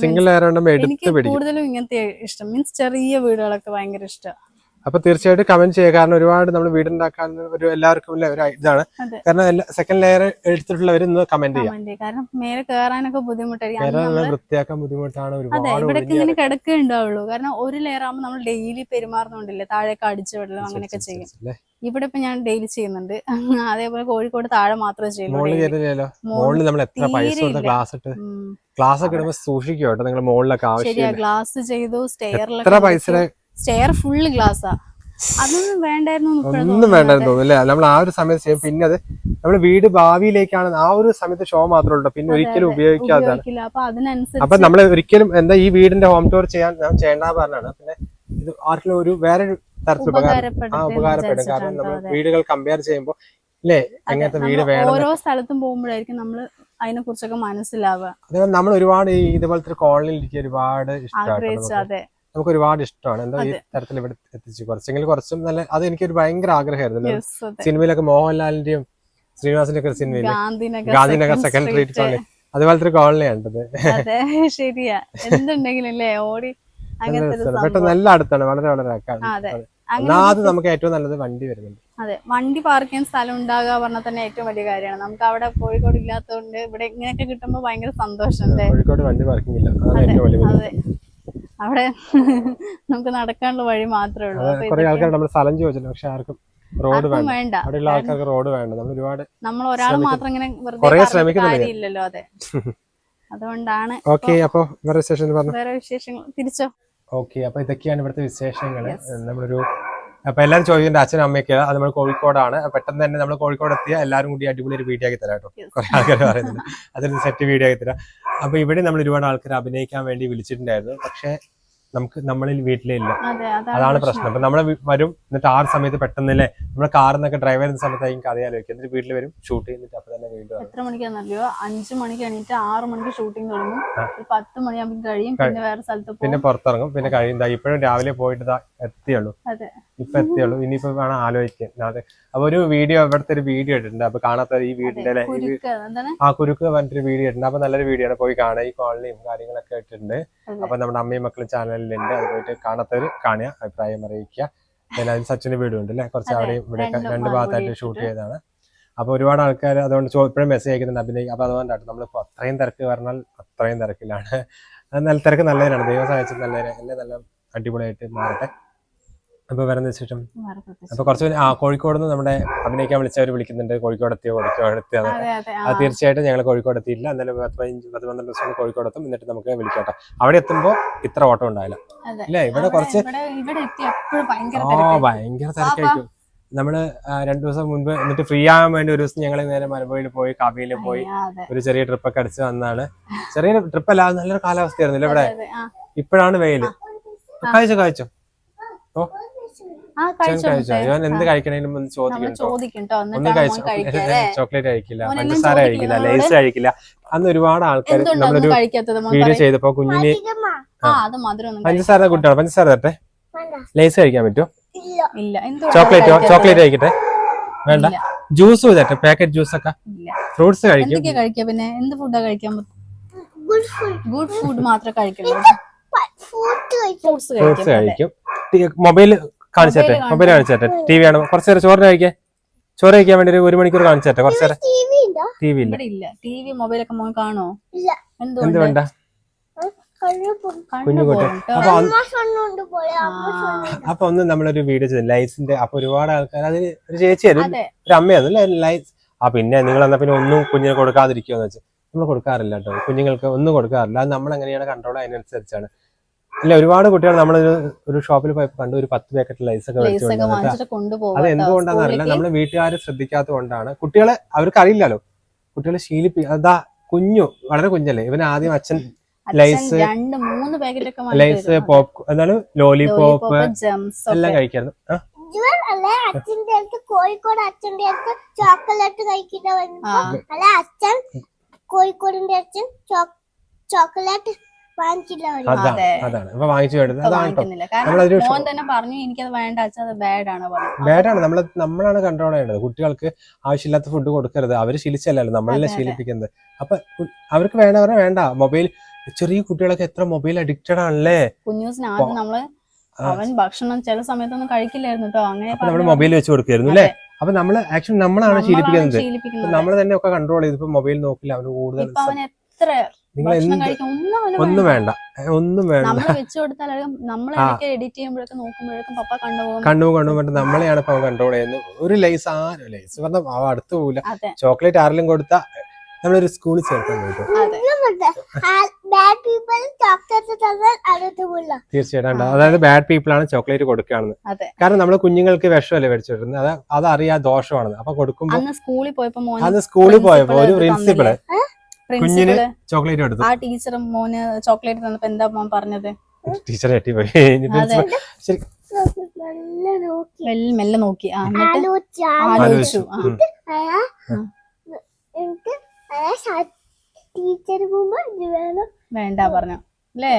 A: സിംഗിൾ ലെയർ ആകുമ്പോൾ എടുത്ത് പിടിക്കും.
B: കൂടുതലും ഇങ്ങനത്തെ ഇഷ്ടം. മീൻസ് ചെറിയ വീടുകളൊക്കെ ഭയങ്കര ഇഷ്ടം.
A: അപ്പൊ തീർച്ചയായിട്ടും കമന്റ് ചെയ്യുക. കാരണം ഒരുപാട് നമ്മൾ വീടുണ്ടാക്കാൻ ഒരു എല്ലാവർക്കും ഉള്ള ഒരു ഇതാണ്. കാരണം സെക്കൻഡ് ലെയർ എടുത്തിട്ടുള്ളവർ ഇന്ന് കമന്റ് ചെയ്യാം.
B: കാരണം മേലെ കയറാനൊക്കെ ബുദ്ധിമുട്ടായിരിക്കും.
A: വൃത്തിയാക്കാൻ ബുദ്ധിമുട്ടാണ്. ഒരുപാട്
B: ഇവിടെ
A: ഒഴിഞ്ഞ്
B: ഇങ്ങനെ കിടക്കേ ഉണ്ടാവുള്ളൂ കാരണം ഒരു ലെയർ ആകുമ്പോൾ നമ്മൾ ഡെയിലി പെരുമാറുന്നുണ്ടല്ലേ? താഴേക്ക് അടിച്ചു വിടലും അങ്ങനെയൊക്കെ ചെയ്യും? ഇവിടെ ഇപ്പൊ ഞാൻ ഡെയിലി ചെയ്യുന്നുണ്ട്. [LAUGHS] അതേപോലെ കോഴിക്കോട് താഴെ മാത്രമേ ചെയ്യുള്ളൂ. മോളിൽ
A: നമ്മൾ എത്ര പൈസ. ഗ്ലാസ് ഇട്ട്?
B: ഉം.
A: ഗ്ലാസ് ഒക്കെ ഇടുമ്പോൾ സൂക്ഷിക്കും കേട്ടോ. നിങ്ങൾ മുകളിലൊക്കെ ആവശ്യമില്ല.
B: ഗ്ലാസ് ചെയ്തു
A: എത്ര
B: സ്റ്റെയറിലൊക്കെ
A: പൈസയുടെ
B: സ്റ്റെയർ ഫുള്ള് ഗ്ലാസ്സാ അതൊന്നും വേണ്ടായിരുന്നു
A: ഒന്നും
B: വേണ്ടായിരുന്നു
A: വേണ്ടെന്ന് തോന്നുന്നു. അല്ലേ? നമ്മൾ ആ ഒരു സമയത്ത് ചെയ്യും. പിന്നെ അത് നമ്മൾ വീട് ഭാവിയിലേക്കാണ് ആ ഒരു സമയത്ത് ഷോ മാത്രമേ ഉള്ളൂ. പിന്നെ ഒരിക്കലും ഉപയോഗിക്കാത്തതാണ്
B: അപ്പൊ
A: നമ്മൾ ഒരിക്കലും എന്താ ഈ വീടിന്റെ ഹോം ടൂർ ചെയ്യാൻ ഞാൻ ചെയ്യേണ്ട പറഞ്ഞാണ്. പിന്നെ ഇത് ആർക്കും ഒരു വേറെ തരത്തിൽ ഉപകാരം ആ ഉപകാരപ്പെടും കാരണം നമ്മൾ വീടുകൾ കമ്പയർ ചെയ്യുമ്പോൾ അല്ലേ?
B: അങ്ങനത്തെ
A: വീട് വേണം
B: ഓരോ സ്ഥലത്തും പോകുമ്പോഴായിരിക്കും നമ്മൾ അതിനെ കുറിച്ചൊക്കെ മനസ്സിലാവുക.
A: അതേപോലെ നമ്മൾ ഒരുപാട് ഈ ഇതുപോലത്തെ കോളനിയിൽ ഇരിക്കുക ഒരുപാട് ഇഷ്ടമാണ് നമുക്ക് ഒരുപാട് ഇഷ്ടമാണ്. എന്താ ഈ തരത്തിൽ ഇവിടെ എത്തിച്ചു കുറച്ചെങ്കിലും കുറച്ചും നല്ല അത് എനിക്ക് ഒരു ഭയങ്കര ആഗ്രഹമായിരുന്നു. സിനിമയിലൊക്കെ മോഹൻലാലിന്റെയും ശ്രീനിവാസിന്റെ ഒക്കെ സിനിമയിൽ
B: ഗാന്ധിനഗർ
A: സെക്കൻഡ് സ്ട്രീറ്റ്. കോളനി അതുപോലത്തെ ഒരു
B: അതെ ശരിയാ. എന്തുണ്ടെങ്കിലും ഓടി
A: പെട്ടെന്ന് നല്ല അടുത്താണ്. വളരെ വളരെ ഒന്നാമത് നമുക്ക് ഏറ്റവും നല്ലത് വണ്ടി വരുന്നുണ്ട്.
B: അതെ വണ്ടി പാർക്ക് ചെയ്യാൻ സ്ഥലം ഉണ്ടാകുക പറഞ്ഞാൽ തന്നെ ഏറ്റവും വലിയ കാര്യമാണ്. നമുക്ക് അവിടെ കോഴിക്കോട് ഇല്ലാത്തതുകൊണ്ട് ഇവിടെ ഇങ്ങനെയൊക്കെ കിട്ടുമ്പോൾ ഭയങ്കര സന്തോഷം
A: കോഴിക്കോട് വണ്ടി പാർക്കിംഗ് ഇല്ല. അതാണ് ഏറ്റവും വലിയ
B: അതെ. അവിടെ നമുക്ക് നടക്കാനുള്ള വഴി മാത്രമേ ഉള്ളൂ.
A: കുറെ ആൾക്കാർ നമ്മൾ സ്ഥലം ചോദിച്ചല്ലോ പക്ഷെ ആർക്കും റോഡ് വേണ്ട. അവിടെയുള്ള ആൾക്കാർക്ക് റോഡ് വേണ്ട. നമ്മൾ ഒരുപാട്
B: നമ്മൾ ഒരാൾ മാത്രം ഇങ്ങനെ വെറുതെ. കാര്യമില്ലല്ലോ അതെ. [LAUGHS] അതുകൊണ്ടാണ്
A: ഓക്കെ അപ്പൊ വേറെ വിശേഷം പറഞ്ഞു?
B: വേറെ വിശേഷങ്ങൾ. തിരിച്ചോ?
A: ഓക്കെ അപ്പൊ ഇതൊക്കെയാണ് ഇവിടുത്തെ വിശേഷങ്ങൾ നമ്മളൊരു അപ്പൊ എല്ലാവരും ചോദിക്കുന്നുണ്ട് അച്ഛനും അമ്മയൊക്കെ അത് നമ്മൾ കോഴിക്കോടാണ്. പെട്ടെന്ന് തന്നെ നമ്മൾ കോഴിക്കോട് എത്തിയ എല്ലാവരും കൂടി അടിപൊളി ഒരു വീഡിയോ ആക്കി തരാം കേട്ടോ. കുറെ ആൾക്കാർ പറയുന്നുണ്ട്. അതൊരു സെറ്റ് വീഡിയോ ആക്കി തരാം. അപ്പൊ ഇവിടെ നമ്മൾ ഒരുപാട് ആൾക്കാർ അഭിനയിക്കാൻ വേണ്ടി വിളിച്ചിട്ടുണ്ടായിരുന്നു. പക്ഷെ നമുക്ക് നമ്മളിൽ വീട്ടിലേ ഇല്ല അതാണ് പ്രശ്നം. അപ്പൊ നമ്മൾ വരും എന്നിട്ട് ആ സമയത്ത് പെട്ടെന്നല്ലേ നമ്മുടെ കാറിന്നൊക്കെ ഡ്രൈവ് ചെയ്യുന്ന സമയത്തായിരിക്കും കഥ ആലോചിക്കും എന്നിട്ട് വീട്ടിൽ വരും ഷൂട്ട് ചെയ്തിട്ട് അപ്പൊ തന്നെ വീണ്ടും
B: എത്ര മണിക്കാണെന്നറിയോ അഞ്ചു മണിക്ക് എണീറ്റ് ആറ് മണിക്ക് ഷൂട്ടിംഗ് തുടങ്ങും. പത്ത് മണിയാകുമ്പോൾ കഴിയും പിന്നെ വേറെ സ്ഥലത്ത്
A: പിന്നെ പുറത്തിറങ്ങും. പിന്നെ കഴിയുന്ന ഇപ്പോഴും രാവിലെ പോയിട്ട് എത്തിയുള്ളൂ.
B: അതെ.
A: ഇപ്പൊ എത്തിയുള്ളൂ. ഇനിയിപ്പോ വേണം ആലോചിക്കാൻ. അതെ അപ്പൊ ഒരു വീഡിയോ ഇവിടുത്തെ ഒരു വീഡിയോ ഇട്ടിട്ടുണ്ട്. അപ്പൊ കാണാത്ത ഈ വീടിന്റെ ആ കുരുക്ക് പറഞ്ഞിട്ടൊരു വീഡിയോ ഇട്ടിട്ടുണ്ട്. അപ്പൊ നല്ലൊരു വീഡിയോ ആണ്. പോയി കാണാം ഈ കോളനിയും കാര്യങ്ങളൊക്കെ ഇട്ടിട്ടുണ്ട്. അപ്പൊ നമ്മുടെ അമ്മയും മക്കളും ചാനലിലുണ്ട്. അത് പോയിട്ട് കാണാത്തവര് കാണുക. അഭിപ്രായം അറിയിക്കുക. എല്ലാവരും അതിൽ സച്ചിന്റെ വീടും ഉണ്ട് അല്ലെ? കുറച്ച് അവിടെ ഇവിടെ
B: രണ്ടും
A: ഭാഗത്തായിട്ട് ഷൂട്ട് ചെയ്തതാണ്. അപ്പൊ ഒരുപാട് ആൾക്കാർ അതുകൊണ്ട് ഇപ്പോഴും മെസ്സേജ് അയക്കുന്നുണ്ട്. അഭിനയിക്കും അപ്പൊ അതുകൊണ്ടാണ് നമ്മളിപ്പോ അത്രയും തിരക്ക് പറഞ്ഞാൽ അത്രയും തിരക്കിലാണ്. നല്ല തിരക്ക് നല്ലതിനാണ് ദൈവം സഹായിച്ചത് നല്ല എല്ലാം നല്ല അടിപൊളിയായിട്ട് മാറട്ടെ. അപ്പൊ വരുന്ന ശേഷം
B: വേറെ
A: അപ്പൊ കുറച്ച് ആ കോഴിക്കോട് നിന്ന് നമ്മുടെ അഭിനയിക്കാൻ വിളിച്ചവർ വിളിക്കുന്നുണ്ട്. കോഴിക്കോട് എത്തിയോ കോഴിക്കോട് എത്തിയോ
B: അതെ
A: തീർച്ചയായിട്ടും ഞങ്ങൾ കോഴിക്കോട് എത്തിയില്ല എന്നാലും പത്ത് പതിനഞ്ച് പത്ത് പന്ത്രണ്ട് ദിവസം കോഴിക്കോട് എത്തും. എന്നിട്ട് നമുക്ക് വിളിക്കട്ടെ അവിടെ എത്തുമ്പോൾ ഇത്ര ഓട്ടം ഉണ്ടായില്ല
B: അതെ.
A: ഇവിടെ കുറച്ച് ആ. ഭയങ്കര തിരക്കായിരിക്കും. നമ്മൾ രണ്ടു ദിവസം മുൻപ് എന്നിട്ട് ഫ്രീ ആകാൻ വേണ്ടി ഒരു ദിവസം ഞങ്ങൾ നേരെ മലമ്പുഴയിൽ പോയി കവിയിൽ പോയി ഒരു ചെറിയ ട്രിപ്പ് ഒക്കെ അടിച്ച് വന്നാണ് ചെറിയ ട്രിപ്പ് അല്ല നല്ലൊരു കാലാവസ്ഥയായിരുന്നില്ല ഇവിടെ. ഇപ്പോഴാണ് വെയിൽ. കാഴ്ച കാഴ്ച. ഓ. ഞാൻ
B: കഴിച്ചോ
A: കഴിച്ചോ. ഞാൻ എന്ത് കഴിക്കണേലും ഒന്ന്.
B: ചോദിക്കും
A: ചോക്ലേറ്റ് കഴിക്കില്ല. പഞ്ചസാര കഴിക്കില്ല? ലേസ് കഴിക്കില്ല. അന്ന് ഒരുപാട് ആൾക്കാർ നമ്മളൊരു
B: കഴിക്കാത്തത്? മോൻ
A: വീഡിയോ. ചെയ്തപ്പോ കുഞ്ഞിന്
B: ആ. അത് മധുരം
A: പഞ്ചസാര കുട്ടിയാണ് പഞ്ചസാര തട്ടെ ലേസ് കഴിക്കാൻ പറ്റുമോ? ചോക്ലേറ്റ് ചോക്ലേറ്റ് കഴിക്കട്ടെ. വേണ്ട. ജ്യൂസ് ചെയ്തട്ടെ പാക്കറ്റ് ജ്യൂസ് ഒക്കെ.
B: ഇല്ല.
A: ഫ്രൂട്ട്സ് കഴിക്കും.
B: കഴിക്കുക പിന്നെ? എന്ത് ഫുഡാ കഴിക്കാൻ ഗുഡ് ഫുഡ് മാത്രമേ കഴിക്കുള്ളൂ. ഫ്രൂട്ട്സ് കഴിക്കും.
A: കഴിക്കും. മൊബൈൽ കാണിച്ചേട്ടെ
B: Mobile
A: മൊബൈൽ കാണിച്ചേട്ടെ. ടി വി ആണ് കുറച്ചു നേരം ചോറിന് കഴിക്കാൻ ചോറ് കഴിക്കാൻ വേണ്ടി ഒരു മണിക്കൂർ കാണിച്ചേട്ടെ കുറച്ചു നേരം. ടി വി ഇല്ല.
B: ഇവിടെ ഇല്ല. ടി വി മൊബൈലൊക്കെ മോൻ കാണോ
A: എന്ത് വേണ്ട. അപ്പൊ ഒന്ന് നമ്മളൊരു വീഡിയോ ചെയ്തു. ലൈസിന്റെ അപ്പൊ ഒരുപാട് ആൾക്കാർ അതിന് ഒരു ചേച്ചിയായിരുന്നു ഒരു അമ്മയായിരുന്നു ലൈസ്. ആ പിന്നെ നിങ്ങൾ എന്നാ പിന്നെ ഒന്നും കുഞ്ഞിനെ കൊടുക്കാതിരിക്കുമെന്ന് വെച്ച്. നമ്മൾ കൊടുക്കാറില്ല കേട്ടോ. കുഞ്ഞുങ്ങൾക്ക് ഒന്നും കൊടുക്കാറില്ല. അത് നമ്മൾ എങ്ങനെയാണ് കൺട്രോൾ അതിനനുസരിച്ചാണ്. ഇല്ല ഒരുപാട് കുട്ടികൾ നമ്മൾ ഒരു ഷോപ്പിൽ പോയപ്പോൾ കണ്ടു ഒരു പത്ത് പാക്കറ്റ് ലൈസ് ഒക്കെ മേടിച്ചു
B: ലേസ് ഒക്കെ
A: കൊണ്ടുവന്നിട്ട്
B: കൊണ്ടുപോകും
A: അത് എന്തുകൊണ്ടാന്ന് അറിയില്ല. നമ്മൾ വീട്ടുകാർ ശ്രദ്ധിക്കാത്തത് കൊണ്ടാണ് കുട്ടികളെ അവർക്ക് അറിയില്ലല്ലോ കുട്ടികളെ ശീലിപ്പി അതാ കുഞ്ഞു വളരെ കുഞ്ഞല്ലേ. ഇവൻ ആദ്യം അച്ഛൻ ലൈസ്
B: രണ്ട് മൂന്ന് പാക്കറ്റ് ഒക്കെ
A: ലൈസ് പോപ്പ് എന്താണ്? ലോലിപോപ്പ്
B: ജംസ്
A: എല്ലാം കഴിക്കായിരുന്നു.
C: അച്ഛന്റെ അടുത്ത് കോഴിക്കോട് അച്ഛന്റെ അടുത്ത് ചോക്ലേറ്റ് കഴിക്കുന്നവൻ
B: ആ.
C: അല്ല അച്ഛൻ കോഴിക്കോടിന്റെ അച്ഛൻ ചോക്ലേറ്റ്
A: അതാണ്
B: അതെ.
A: അതാണ്. ഇപ്പൊ വാങ്ങിച്ചു വേണ്ടത് അതാണ്
B: മോൻ തന്നെ പറഞ്ഞു എനിക്കത് വേണ്ട അച്ഛൻ അത് ബാഡ് ആണ് പറഞ്ഞത്
A: ബാഡാണ് നമ്മൾ നമ്മളാണ് കൺട്രോൾ ചെയ്യേണ്ടത്. കുട്ടികൾക്ക് ആവശ്യമില്ലാത്ത ഫുഡ് കൊടുക്കരുത്. അവർ ശീലിച്ചല്ലല്ലോ. നമ്മളല്ലേ. ശീലിപ്പിക്കുന്നത്. അപ്പൊ അവർക്ക് വേണ്ടവരെ വേണ്ട. മൊബൈൽ ചെറിയ കുട്ടികളൊക്കെ എത്ര മൊബൈൽ അഡിക്റ്റഡ് ആണല്ലേ?
B: കുഞ്ഞൂസിന് ആദ്യം
A: നമ്മൾ
B: അവൻ ഭക്ഷണം ചില സമയത്തൊന്നും കഴിക്കില്ലായിരുന്നു കേട്ടോ അങ്ങനെ
A: നമ്മൾ
B: നമ്മൾ
A: മൊബൈൽ വെച്ച് കൊടുക്കായിരുന്നു അല്ലേ? അപ്പൊ നമ്മൾ ആക്ച്വലി നമ്മളാണ് ശീലിപ്പിക്കുന്നത്. നമ്മൾ തന്നെ ഒക്കെ കൺട്രോൾ ചെയ്ത്. ഇപ്പൊ മൊബൈൽ നോക്കില്ല. അവന് കൂടുതൽ
B: ഇപ്പൊ അവൻ എത്ര
A: നിങ്ങൾ
B: ഒന്നും വേണ്ട.
A: ഒന്നും വേണ്ട.
B: നമ്മൾ
A: ആ.
B: എഡിറ്റ് ചെയ്യുമ്പോഴേക്കും നോക്കുമ്പോഴേക്കും പപ്പ കണ്ടുപോകും.
A: കണ്ണു കണ്ണു പറഞ്ഞിട്ട് നമ്മളെയാണ് ഇപ്പൊ കൺട്രോൾ ചെയ്യുന്നത്. ഒരു ലൈസ് ആരും ലൈസ് പറഞ്ഞാൽ അവ അടുത്ത് പോകില്ല ചോക്ലേറ്റ് ആരെങ്കിലും കൊടുത്താ നമ്മളൊരു സ്കൂളിൽ ചേർക്കാൻ പോയിട്ട്
B: അതെ.
C: ബാഡ് പീപ്പിൾ ചോക്ലേറ്റ് തന്നാൽ അടുത്ത് പോല
A: തീർച്ചയായിട്ടും അതായത് ബാഡ് പീപ്പിൾ ആണ് ചോക്ലേറ്റ് കൊടുക്കുകയാണെന്ന് കാരണം നമ്മൾ കുഞ്ഞുങ്ങൾക്ക് വിഷമല്ലേ മേടിച്ചിരുന്നത് അത് അതറിയാ ദോഷമാണെന്ന്. അപ്പൊ കൊടുക്കുമ്പോൾ
B: അന്ന് സ്കൂളിൽ പോയപ്പോ
A: അന്ന് സ്കൂളിൽ പോയപ്പോ ഒരു പ്രിൻസിപ്പൾ കുഞ്ഞിന് ചോക്ലേറ്റ് എടുത്തു.
B: ആ ടീച്ചർ മോന് ചോക്ലേറ്റ് തന്നപ്പോ എന്താ മോൻ പറഞ്ഞത്? [LAUGHS]
A: ടീച്ചർ ശരി.
B: മെല്ലെ നോക്കി. ആ എന്നിട്ട്
C: ആലോചിച്ച്.
B: വേണ്ട പറഞ്ഞു. അല്ലേ?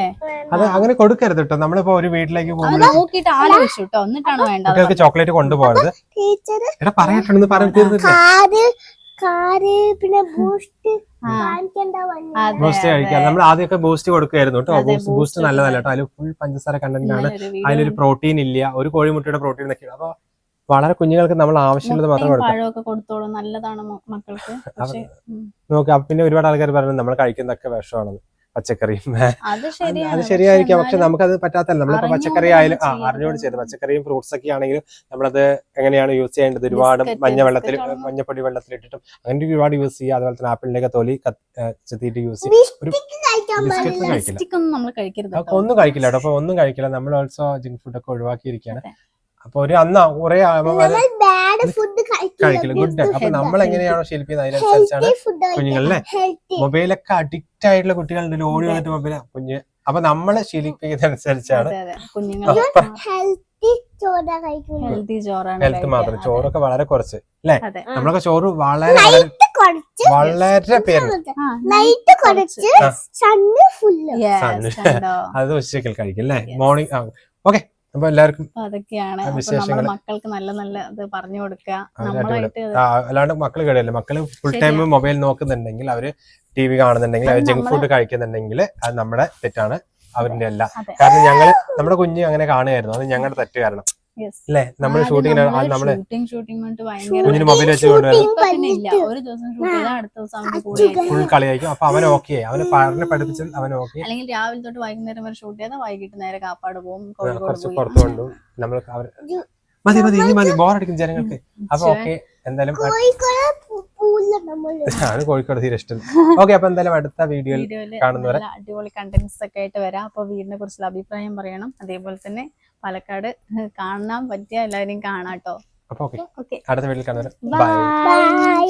A: അത് അങ്ങനെ കൊടുക്കരുത് കേട്ടോ. നമ്മളിപ്പോ ഒരു വീട്ടിലേക്ക്
B: അത്
A: പോകുമ്പോൾ
B: നോക്കിയിട്ട് ആലോചിച്ചു കേട്ടോ. എന്നിട്ടാണ് വേണ്ട
A: കുട്ടികൾക്ക് ചോക്ലേറ്റ് കൊണ്ടുപോകരുത്.
C: ടീച്ചർ
A: എടാ പറയട്ടെന്ന് പറഞ്ഞു തീർന്നില്ല
C: പിന്നെ ബൂസ്റ്റ്
A: ബൂസ്റ്റ് കഴിക്കാം. നമ്മൾ ആദ്യമൊക്കെ ബൂസ്റ്റ് കൊടുക്കുമായിരുന്നു കേട്ടോ. ബൂസ്റ്റ് നല്ലതല്ല കേട്ടോ. അതിൽ ഫുൾ പഞ്ചസാര കണ്ടന്റ് ആണ്. അതിലൊരു പ്രോട്ടീൻ ഇല്ല. ഒരു കോഴിമുട്ടയുടെ പ്രോട്ടീൻ എന്നൊക്കെയാണ് അപ്പൊ വളരെ കുഞ്ഞുങ്ങൾക്ക് നമ്മൾ ആവശ്യമുള്ളത് മാത്രം കൊടുക്കാം.
B: കൊടുത്തോളൂ. നല്ലതാണ് മക്കൾക്ക്. നോക്കാം
A: നോക്ക് അപ്പൊ പിന്നെ ഒരുപാട് ആൾക്കാർ പറഞ്ഞു നമ്മൾ കഴിക്കുന്നതൊക്കെ വിഷമാണെന്ന് പച്ചക്കറിയും [LAUGHS]
B: അത് ശരിയാണ്.
A: അത്
B: പക്ഷെ
A: ശരിയായിരിക്കാം. പക്ഷെ നമുക്കത് പറ്റാത്തല്ല നമ്മളിപ്പോ പച്ചക്കറി ആയാലും ആ
B: അറിഞ്ഞോട്
A: അറിഞ്ഞുകൊണ്ട് ചെയ്ത്. പച്ചക്കറിയും ഫ്രൂട്ട്സ് ഒക്കെ ആണെങ്കിലും നമ്മളത് എങ്ങനെയാണ് യൂസ് ചെയ്യേണ്ടത്? ഒരുപാട്
B: മഞ്ഞവെള്ളത്തിൽ
A: മഞ്ഞ വെള്ളത്തിൽ മഞ്ഞപ്പൊടി വെള്ളത്തിൽ ഇട്ടിട്ടും അങ്ങനെ ഒരുപാട് യൂസ് ചെയ്യുക അതുപോലെ തന്നെ ആപ്പിളിന്റെയൊക്കെ തൊലി ചെത്തിയിട്ട് യൂസ് ചെയ്യും. ഒരു ബിസ്ക്കറ്റ് കഴിക്കില്ല.
B: ഒന്നും നമ്മൾ കഴിക്കരുത്
A: ഒന്നും കഴിക്കില്ല കേട്ടോ. അപ്പൊ ഒന്നും കഴിക്കില്ല. നമ്മൾ ഓൾസോ ജങ്ക് ഫുഡ് ഒക്കെ ഒഴിവാക്കിയിരിക്കുകയാണ്. അപ്പൊ ഒരു അന്ന് കുറെ
C: നമ്മൾ ബാഡ് ഫുഡ്
A: കഴിക്കില്ല ഗുഡ് അപ്പൊ നമ്മൾ. എങ്ങനെയാണോ ശീലിപ്പിക്കുന്നത് അതിനനുസരിച്ചാണ് കുഞ്ഞുങ്ങളല്ലേ? മൊബൈലൊക്കെ അഡിക്റ്റ് ആയിട്ടുള്ള കുട്ടികളുണ്ട്. ഓടി വന്നിട്ട് മൊബൈൽ കുഞ്ഞ്. അപ്പൊ നമ്മളെ ശീലിപ്പിക്കുന്നതനുസരിച്ചാണ്
C: ഹെൽത്തി ചോറ കഴിക്കുന്നത്
B: ഹെൽത്തി ചോറാണ്
A: ഹെൽത്ത് മാത്രം. ചോറൊക്കെ വളരെ കുറച്ച് അല്ലേ? നമ്മളൊക്കെ ചോറ് വളരെ വളരെ പേര്? [LAUGHS] അത് ഉച്ചക്കൽ കഴിക്കും അല്ലേ? മോർണിംഗ് ആ ഓക്കെ അപ്പൊ എല്ലാവർക്കും
B: അതൊക്കെയാണ്. നമ്മുടെ മക്കൾക്ക് നല്ല നല്ല ഇത് പറഞ്ഞു കൊടുക്കുക
A: അല്ലാണ്ട് മക്കൾ കഴിയല്ലേ മക്കൾ ഫുൾ ടൈം. മൊബൈൽ നോക്കുന്നുണ്ടെങ്കിൽ അവർ ടി വി കാണുന്നുണ്ടെങ്കിൽ അവർ ജങ്ക് ഫുഡ് കഴിക്കുന്നുണ്ടെങ്കിൽ അത് നമ്മുടെ തെറ്റാണ് അവരുടെ അല്ല. കാരണം ഞങ്ങൾ നമ്മുടെ കുഞ്ഞ് അങ്ങനെ കാണുകയായിരുന്നു അത് ഞങ്ങളുടെ തെറ്റ് കാരണം. അല്ലേ? നമ്മൾ ഷൂട്ടിങ്ങിന് നമ്മൾ
B: shooting, shooting
A: കുഞ്ഞിന് മൊബൈൽ വെച്ച്
C: പണ്ടിട്ട്.
B: ഒരു ദിവസം ഷൂട്ട് ചെയ്താൽ അടുത്ത ദിവസം അവന്റെ കൂടെ.
A: ഫുൾ കളിയായിരിക്കും അപ്പൊ അവൻ ഓക്കെ അവന് പറഞ്ഞ് പഠിപ്പിച്ച് അവൻ ഓക്കെ
B: അല്ലെങ്കിൽ രാവിലെ തൊട്ട് വൈകുന്നേരം വരെ ഷൂട്ട് ചെയ്താൽ വൈകിട്ട് നേരെ കാപ്പാട് പോകും
A: കുറച്ച് പുറത്തു കൊണ്ടു നമ്മൾ അവർ മതി മതി ഇനി മതി. ബോറടിക്കും ജനങ്ങൾക്ക്. അപ്പൊ ഓക്കെ എന്തായാലും ആണ് കോഴിക്കോട് തീരെ ഇഷ്ടം. ഓക്കെ അപ്പൊ എന്തായാലും അടുത്ത വീഡിയോയിൽ
B: കാണുന്ന
A: കാണുന്നവരെ
B: അടിപൊളി കണ്ടന്റ്സ് ഒക്കെ ആയിട്ട് വരാം. അപ്പൊ വീടിനെ കുറിച്ചുള്ള അഭിപ്രായം പറയണം. അതേപോലെ തന്നെ പാലക്കാട് കാണാൻ പറ്റിയ എല്ലാവരെയും കാണാട്ടോ
A: അപ്പൊ ഓക്കെ. അടുത്ത വീട്ടിൽ കാണുന്നവരെ
C: ബൈ